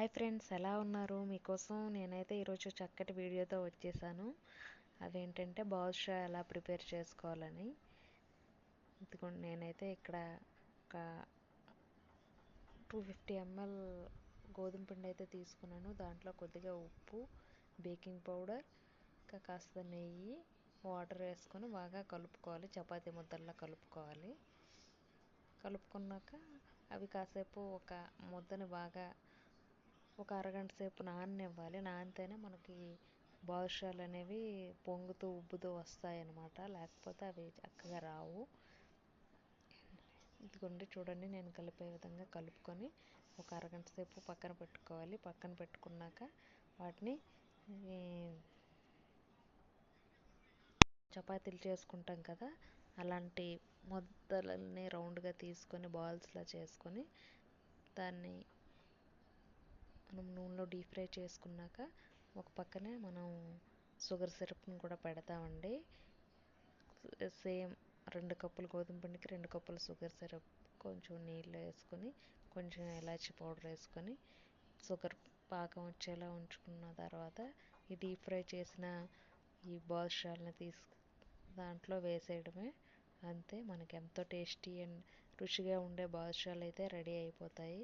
Hi friends ఎలా ఉన్నారు? మీకోసం నేనైతే ఈరోజు చక్కటి వీడియోతో వచ్చేసాను. అదేంటంటే బాదుషా ఎలా ప్రిపేర్ చేసుకోవాలని. ఇదిగోండి నేనైతే ఇక్కడ ఒక టూ ఫిఫ్టీ ఎంఎల్ గోధుమ పిండి అయితే తీసుకున్నాను. దాంట్లో కొద్దిగా ఉప్పు బేకింగ్ పౌడర్ ఇంకా కాస్త నెయ్యి వాటర్ వేసుకొని బాగా కలుపుకోవాలి. చపాతీ ముద్దల్లా కలుపుకోవాలి. కలుపుకున్నాక అవి కాసేపు ఒక ముద్దని బాగా ఒక అరగంట సేపు నాననివ్వాలి. నానితేనే మనకి బాదుషాలు అనేవి పొంగుతూ ఉబ్బుతూ వస్తాయన్నమాట. లేకపోతే అవి చక్కగా రావు. ఇదిగోండి చూడండి నేను కలిపే విధంగా కలుపుకొని ఒక అరగంట సేపు పక్కన పెట్టుకోవాలి. పక్కన పెట్టుకున్నాక వాటిని చపాతీలు చేసుకుంటాం కదా అలాంటి ముద్దలని రౌండ్గా తీసుకొని బాల్స్లా చేసుకొని దాన్ని మనం నూనెలో డీప్ ఫ్రై చేసుకున్నాక ఒక పక్కనే మనం షుగర్ సిరప్ని కూడా పెడతామండి. సేమ్ రెండు కప్పులు గోధుమ పిండికి రెండు కప్పులు షుగర్ సిరప్ కొంచెం నీళ్ళు వేసుకొని కొంచెం ఇలాచీ పౌడర్ వేసుకొని షుగర్ పాకం వచ్చేలా ఉంచుకున్న తర్వాత ఈ డీప్ ఫ్రై చేసిన ఈ బాదుషాలని తీసు దాంట్లో వేసేయడమే. అంతే మనకి ఎంతో టేస్టీ అండ్ రుచిగా ఉండే బాదుషాలు అయితే రెడీ అయిపోతాయి.